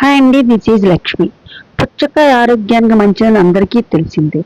Hi అండి this is Lakshmi. పుచ్చకాయ ఆరోగ్యానికి మంచిదని అందరికీ తెలిసిందే.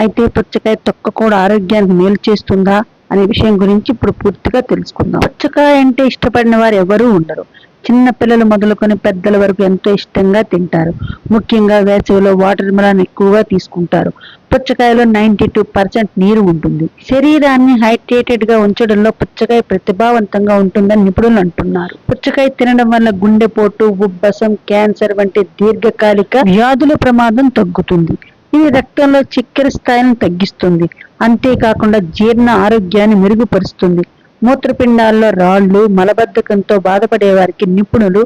అయితే పుచ్చకాయ తొక్క కూడా ఆరోగ్యానికి మేలు చేస్తుందా అనే విషయం గురించి ఇప్పుడు పూర్తిగా తెలుసుకుందాం. పుచ్చకాయ అంటే ఇష్టపడిన వారు ఎవరూ ఉండరు. చిన్న పిల్లలు మొదలుకొని పెద్దల వరకు ఎంతో ఇష్టంగా తింటారు. ముఖ్యంగా వేసవిలో వాటర్ మిలన్ ఎక్కువగా తీసుకుంటారు. పుచ్చకాయలో నైన్టీ టూ పర్సెంట్ నీరు ఉంటుంది. శరీరాన్ని హైడ్రేటెడ్గా ఉంచడంలో పుచ్చకాయ ప్రతిభావంతంగా ఉంటుందని నిపుణులు అంటున్నారు. పుచ్చకాయ తినడం వల్ల గుండెపోటు ఉబ్బసం క్యాన్సర్ వంటి దీర్ఘకాలిక వ్యాధుల ప్రమాదం తగ్గుతుంది. ఇది రక్తంలో చక్కెర స్థాయిని తగ్గిస్తుంది. అంతేకాకుండా జీర్ణ ఆరోగ్యాన్ని మెరుగుపరుస్తుంది. మూత్రపిండాల్లో రాళ్ళు మలబద్ధకంతో బాధపడే వారికి నిపుణులు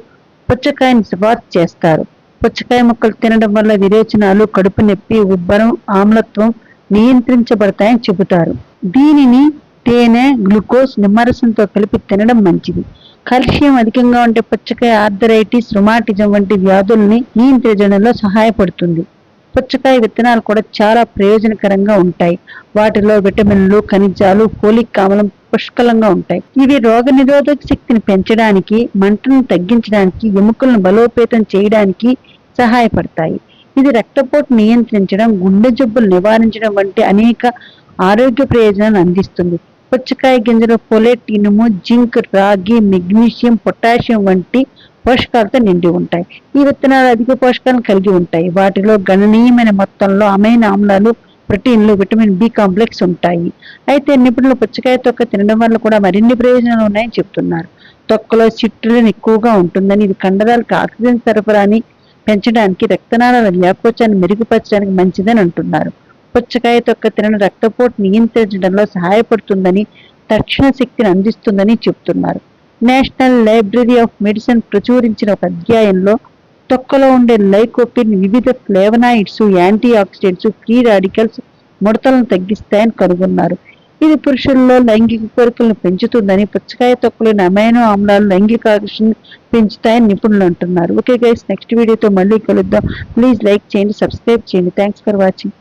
పుచ్చకాయని సిఫార్సు చేస్తారు. పుచ్చకాయ ముక్కలు తినడం వల్ల విరేచనాలు కడుపు నొప్పి ఉబ్బరం ఆమ్లత్వం నియంత్రించబడతాయని చెబుతారు. దీనిని తేనె గ్లూకోజ్ నిమ్మరసంతో కలిపి తినడం మంచిది. కాల్షియం అధికంగా ఉండే పుచ్చకాయ ఆర్థరైటిస్ రుమాటిజం వంటి వ్యాధుల్ని నియంత్రించడంలో సహాయపడుతుంది. పుచ్చకాయ విత్తనాలు కూడా చాలా ప్రయోజనకరంగా ఉంటాయి. వాటిలో విటమిన్లు ఖనిజాలు ఫోలిక్ ఆమ్లం పుష్కలంగా ఉంటాయి. ఇవి రోగ నిరోధక శక్తిని పెంచడానికి మంటను తగ్గించడానికి ఎముకలను బలోపేతం చేయడానికి సహాయపడతాయి. ఇది రక్తపోటు నియంత్రించడం గుండె జబ్బులు నివారించడం వంటి అనేక ఆరోగ్య ప్రయోజనాలు అందిస్తుంది. పుచ్చకాయ గింజలు ఫోలేట్ ఇనుము జింక్ రాగి మెగ్నీషియం పొటాషియం వంటి పోషకాలతో నిండి ఉంటాయి. ఈ విత్తనాలు అధిక పోషకాలను కలిగి ఉంటాయి. వాటిలో గణనీయమైన మొత్తంలో అమైన ఆమ్లాలు ప్రోటీన్లు విటమిన్ బి కాంప్లెక్స్ ఉంటాయి. అయితే నిపుణులు పుచ్చకాయ తొక్క తినడం వల్ల కూడా మరిన్ని ప్రయోజనాలు ఉన్నాయని చెప్తున్నారు. తొక్కలో చిట్రులను ఎక్కువగా ఉంటుందని ఇది కండరాలకు ఆక్సిజన్ సరఫరాని పెంచడానికి రక్తనాళాల వ్యాకోచాన్ని మెరుగుపరచడానికి మంచిదని అంటున్నారు. పుచ్చకాయ తొక్క తినని రక్తపోటు నియంత్రించడంలో సహాయపడుతుందని తక్షణ శక్తిని అందిస్తుందని చెప్తున్నారు. నేషనల్ లైబ్రరీ ఆఫ్ మెడిసిన్ ప్రచురించిన ఒక అధ్యాయంలో తొక్కలో ఉండే లైకోపిన్ వివిధ flavonoids antioxidants free radicals ముడతలను తగ్గిస్తాయని కనుగొన్నారు. ఇది పురుషుల్లో లైంగిక కోరికలను పెంచుతుందని పుచ్చకాయ తొక్కలోని అమైనో ఆమ్లాలు లైంగిక ఆకర్షణ పెంచుతాయని నిపుణులు అంటున్నారు. ఓకే గైస్ నెక్స్ట్ వీడియోతో మళ్ళీ కలుద్దాం. ప్లీజ్ లైక్ చేయండి సబ్స్క్రైబ్ చేయండి. Thanks for watching